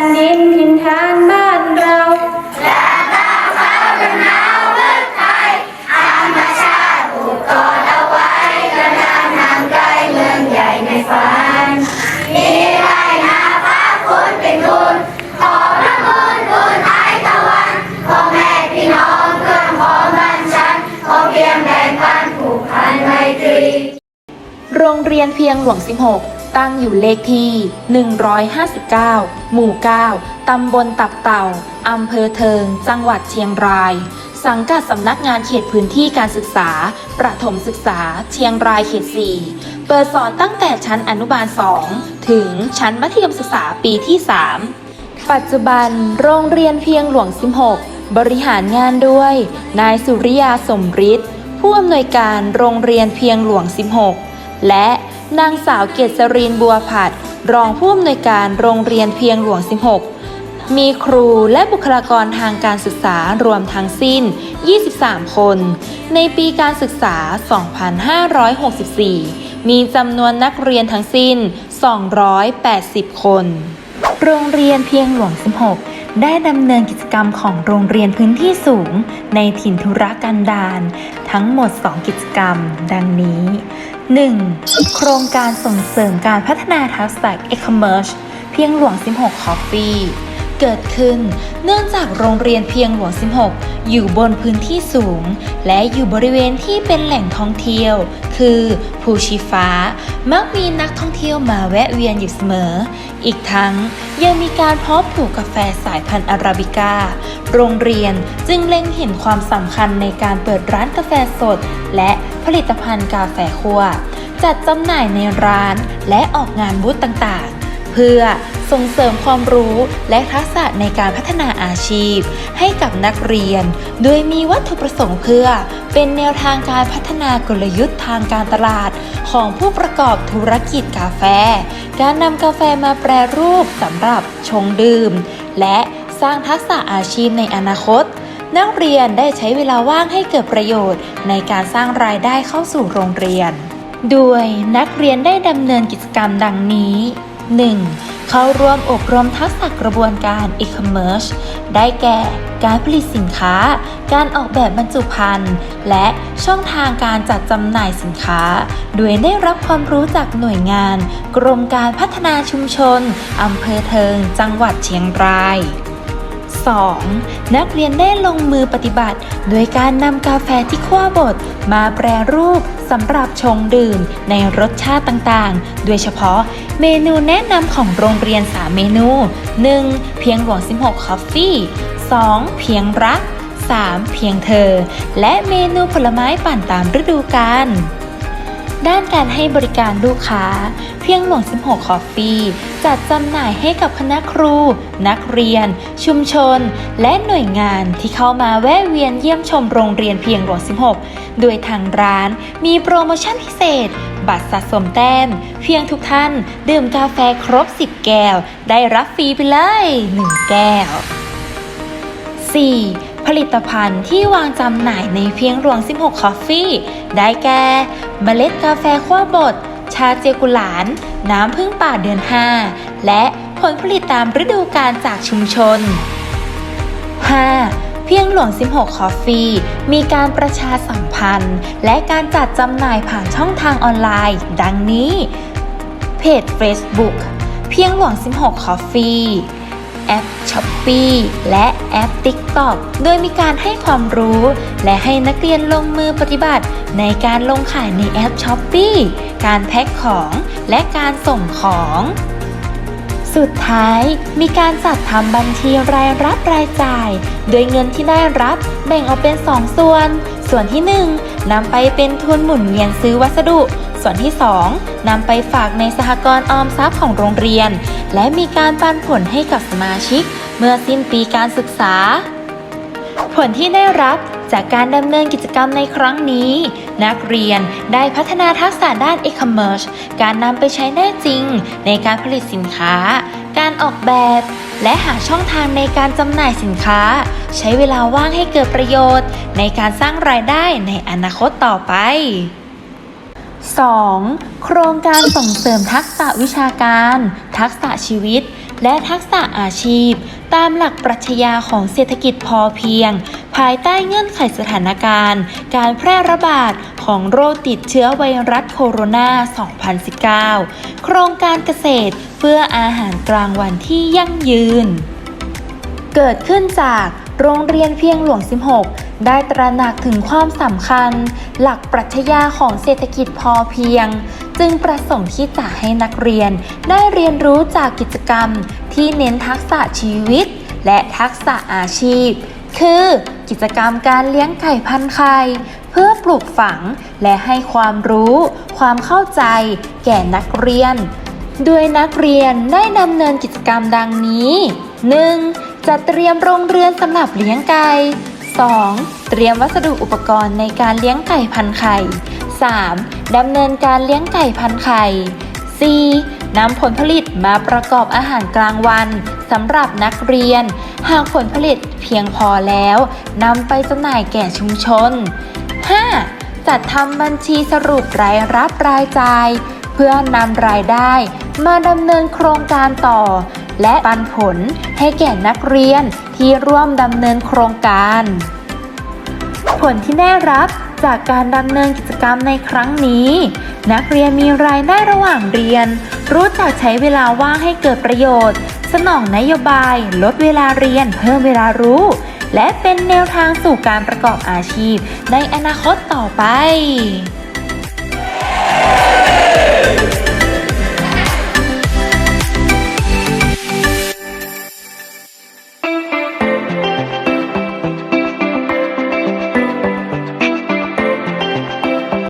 นดินถิ่นฐานบ้านเราและดาวเขาเป็นหนาวเมืองไทยธรรมชาติผูกกอดเอาไว้กระดานทางไกลเมืองใหญ่ในฝันมีไรนาฟ้าคุณเป็นทุนขอพระคุณคุณไอ้ตะวันพ่อแม่พี่น้องเพื่อนพ้องบ้านฉันขอเพียงแบ่งปันผูกพันไมตรีโรงเรียนเพียงหลวง 16 ตั้งอยู่เลขที่ 159 หมู่ 9 ตำบลตับเต่า อำเภอเทิง จังหวัดเชียงราย สังกัดสำนักงานเขตพื้นที่การศึกษา ประถมศึกษา เชียงรายเขต 4 เปิดสอนตั้งแต่ชั้นอนุบาล 2 ถึงชั้นมัธยมศึกษาปีที่ 3 ปัจจุบันโรงเรียนเพียงหลวง 16 บริหารงานด้วย นายสุริยาสมฤทธิ์ผู้อำนวยการโรงเรียนเพียงหลวง 16 และ นางสาวเกษรินบัวผัด รองผู้อำนวยการโรงเรียนเพียงหลวง 16 มีครูและบุคลากรทางการศึกษารวมทั้งสิ้น 23 คน ในปีการศึกษา 2564 มีจำนวนนักเรียนทั้งสิ้น 280 คน โรงเรียนเพียงหลวง 16 ได้ดำเนินกิจกรรมของโรงเรียนพื้นที่สูง ในถิ่นธุรกันดารทั้งหมด 2 กิจกรรม ดังนี้ 1. โครงการส่งเสริมการพัฒนาทักษะ e-commerce เพียงหลวง 16 Coffee เกิดขึ้น เนื่องจากโรงเรียนเพียงหลวง 16 อยู่บนพื้นที่สูง และอยู่บริเวณที่เป็นแหล่งท่องเที่ยว คือภูชีฟ้า มักมีนักท่องเที่ยวมาแวะเวียนอยู่เสมอ อีกทั้งยังมีการเพาะปลูกกาแฟสายพันธุ์อาราบิก้า โรงเรียนจึงเล็งเห็นความสำคัญในการเปิดร้านกาแฟสด และผลิตภัณฑ์กาแฟคั่วจัดจำหน่ายในร้านและออกงานบูธต่างๆ เพื่อ ส่งเสริมความรู้และทักษะในการพัฒนาอาชีพ ให้กับนักเรียน โดยมีวัตถุประสงค์เพื่อ เป็นแนวทางการพัฒนากลยุทธ์ทางการตลาด ของผู้ประกอบธุรกิจกาแฟ การนำกาแฟมาแปรรูปสำหรับชงดื่ม และสร้างทักษะอาชีพในอนาคตนักเรียนได้ใช้เวลาว่างให้เกิดประโยชน์ ในการสร้างรายได้เข้าสู่โรงเรียน โดยนักเรียนได้ดำเนินกิจกรรมดังนี้ 1. เข้าร่วมอบรมทักษะกระบวนการ e-commerce ได้แก่ การผลิตสินค้า การออกแบบบรรจุภัณฑ์ และช่องทางการจัดจำหน่ายสินค้า โดยได้รับความรู้จากหน่วยงาน กรมการพัฒนาชุมชนอำเภอเทิง จังหวัดเชียงราย 2. นักเรียนได้ลงมือปฏิบัติ โดยการนำกาแฟที่คั่วบด มาแปรรูปสำหรับชงดื่ม ในรสชาติต่างๆ โดยเฉพาะเมนูแนะนำของโรงเรียน 3 เมนู 1. เพียงหลวง16 คอฟฟี่ 2. เพียงรัก 3. เพียงเธอ และเมนูผลไม้ปั่นตามฤดูกาล ด้านการให้บริการลูกค้า เพียงหลวง 16 คอฟฟี่จัดจำหน่ายให้กับคณะครู นักเรียน ชุมชน และหน่วยงานที่เข้ามาแวะเวียนเยี่ยมชมโรงเรียนเพียงหลวง 16 โดยทางร้านมีโปรโมชั่นพิเศษ บัตรสะสมแต้ม เพียงทุกท่าน ดื่มกาแฟครบ 10 แก้ว ได้รับฟรีไปเลย 1 แก้ว 4. ผลิตภัณฑ์ที่วางจำหน่ายในเพียงหลวง 16 คอฟฟี่ ได้แก่เมล็ดกาแฟขั้วบด ชาเจกุหลาน น้ำพึ่งป่าเดือน 5 และผลผลิตตามฤดูกาลจากชุมชน 5. เพียงหลวง 16 คอฟฟี่ มีการประชาสัมพันธ์ และการจัดจำหน่ายผ่านช่องทางออนไลน์ ดังนี้ เพจ Facebook เพียงหลวง 16 คอฟฟี่ แอป s h อ p ปีและแอป TikTok โดยมีการให้ความรู้ และให้นักเรียนลงมือปฏิบัติ ในการลงขายในแอป s h อ p ปีการแพ็คของ และการส่งของ สุดท้ายมีการจัดทำบัญชีรายรับรายจ่าย โดยเงินที่ได้รับแบ่งออกเป็น 2 ส่วน ส่วนที่ 1นำไปเป็นทุนหมุนเวียนซื้อวัสดุ ส่วนที่2นำไปฝากในสหกรณ์ออมทรัพย์ของโรงเรียน และมีการปันผลให้กับสมาชิก เมื่อสิ้นปีการศึกษา ผลที่ได้รับจากการดำเนินกิจกรรมในครั้งนี้ นักเรียนได้พัฒนาทักษะด้าน e-commerce การนำไปใช้ได้จริง ในการผลิตสินค้า การออกแบบ และหาช่องทางในการจำหน่ายสินค้า ใช้เวลาว่างให้เกิดประโยชน์ ในการสร้างรายได้ในอนาคตต่อไป 2. โครงการส่งเสริมทักษะวิชาการ ทักษะชีวิต และทักษะอาชีพ ตามหลักปรัชญาของเศรษฐกิจพอเพียง ภายใต้เงื่อนไขสถานการณ์ การแพร่ระบาดของโรคติดเชื้อไวรัสโคโรนา 2019 โครงการเกษตรเพื่ออาหารกลางวันที่ยั่งยืน เกิดขึ้นจากโรงเรียนเพียงหลวง 16 ได้ตระหนักถึงความสำคัญ หลักปรัชญาของเศรษฐกิจพอเพียง จึงประสงค์ที่จะให้นักเรียน ได้เรียนรู้จากกิจกรรม ที่เน้นทักษะชีวิต และทักษะอาชีพ คือกิจกรรมการเลี้ยงไก่พันไข่เพื่อปลูกฝังและให้ความรู้ ความเข้าใจ แก่นักเรียน โดยนักเรียนได้ดำเนินกิจกรรมดังนี้ 1. จัดเตรียมโรงเรือนสำหรับเลี้ยงไก่ 2. เตรียมวัสดุอุปกรณ์ในการเลี้ยงไก่พันไข่ 3. ดำเนินการเลี้ยงไก่พันไข่ 4. นำผลผลิตมาประกอบอาหารกลางวันสำหรับนักเรียน หากผลผลิตเพียงพอแล้วนำไปจำหน่ายแก่ชุมชน 5. จัดทำบัญชีสรุปรายรับรายจ่าย เพื่อนำรายได้ มาดำเนินโครงการต่อ และปันผลให้แก่นักเรียนที่ร่วมดำเนินโครงการ ผลที่ได้รับ จากการดำเนินกิจกรรมในครั้งนี้ นักเรียนมีรายได้ระหว่างเรียน รู้จักใช้เวลาว่างให้เกิดประโยชน์ สนองนโยบาย ลดเวลาเรียน เพิ่มเวลารู้ และเป็นแนวทางสู่การประกอบอาชีพ ในอนาคตต่อไป